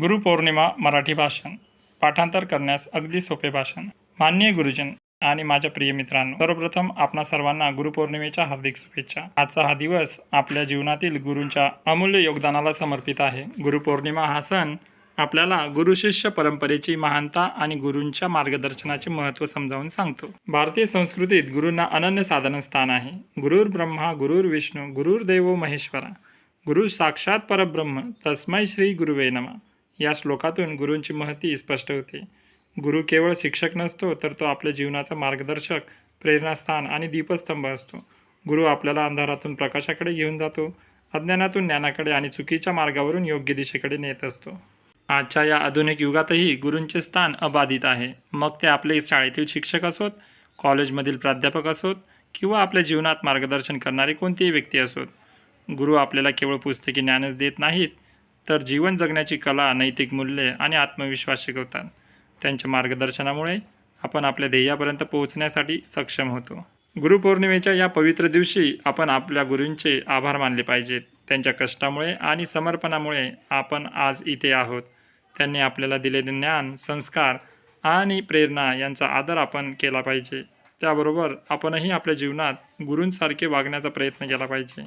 गुरुपौर्णिमा मराठी भाषण. पाठांतर करण्यास अगदी सोपे भाषण. मान्य गुरुजन आणि माझ्या प्रिय मित्रांनो सर्वप्रथम आपणा सर्वांना गुरुपौर्णिमेच्या हार्दिक शुभेच्छा. आजचा हा दिवस आपल्या जीवनातील गुरूंच्या अमूल्य योगदानाला समर्पित आहे. गुरुपौर्णिमा हा सण आपल्याला गुरुशिष्य परंपरेची महानता आणि गुरूंच्या मार्गदर्शनाचे महत्त्व समजावून सांगतो. भारतीय संस्कृतीत गुरूंना अनन्य साधारण स्थान आहे. गुरुर ब्रह्मा गुरुर विष्णू गुरुर देवो महेश्वरा गुरु साक्षात परब्रह्म तस्मै श्री गुरुवे नमः. या श्लोकातून गुरूंची महती स्पष्ट होते. गुरु केवळ शिक्षक नसतो तर तो आपल्या जीवनाचा मार्गदर्शक प्रेरणास्थान आणि दीपस्तंभ असतो. गुरु आपल्याला अंधारातून प्रकाशाकडे घेऊन जातो अज्ञानातून ज्ञानाकडे आणि चुकीच्या मार्गावरून योग्य दिशेकडे नेत असतो. आजच्या या आधुनिक युगातही गुरूंचे स्थान अबाधित आहे. मग ते आपले शाळेतील शिक्षक असोत कॉलेजमधील प्राध्यापक असोत किंवा आपल्या जीवनात मार्गदर्शन करणारी कोणतीही व्यक्ती असोत. गुरु आपल्याला केवळ पुस्तकी ज्ञानच देत नाहीत तर जीवन जगण्याची कला नैतिक मूल्ये आणि आत्मविश्वास शिकवतात. त्यांच्या मार्गदर्शनामुळे आपण आपल्या ध्येयापर्यंत पोहोचण्यासाठी सक्षम होतो. गुरुपौर्णिमेच्या या पवित्र दिवशी आपण आपल्या गुरूंचे आभार मानले पाहिजेत. त्यांच्या कष्टामुळे आणि समर्पणामुळे आपण आज इथे आहोत. त्यांनी आपल्याला दिलेले ज्ञान संस्कार आणि प्रेरणा यांचा आदर आपण केला पाहिजे. त्याबरोबर आपणही आपल्या जीवनात गुरूंसारखे वागण्याचा प्रयत्न केला पाहिजे.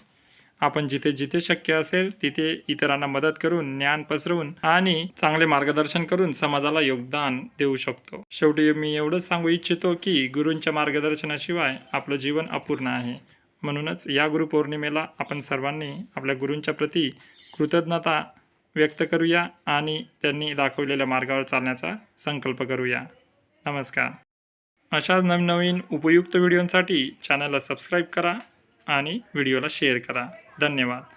आपण जिथे जिथे शक्य असेल तिथे इतरांना मदत करून ज्ञान पसरवून आणि चांगले मार्गदर्शन करून समाजाला योगदान देऊ शकतो. शेवटी मी एवढंच सांगू इच्छितो की गुरूंच्या मार्गदर्शनाशिवाय आपलं जीवन अपूर्ण आहे. म्हणूनच या गुरुपौर्णिमेला आपण सर्वांनी आपल्या गुरूंच्या प्रती कृतज्ञता व्यक्त करूया आणि त्यांनी दाखवलेल्या मार्गावर चालण्याचा संकल्प करूया. नमस्कार. अशाच नवनवीन उपयुक्त व्हिडिओंसाठी चॅनलला सबस्क्राईब करा आणि व्हिडिओला शेअर करा. धन्यवाद.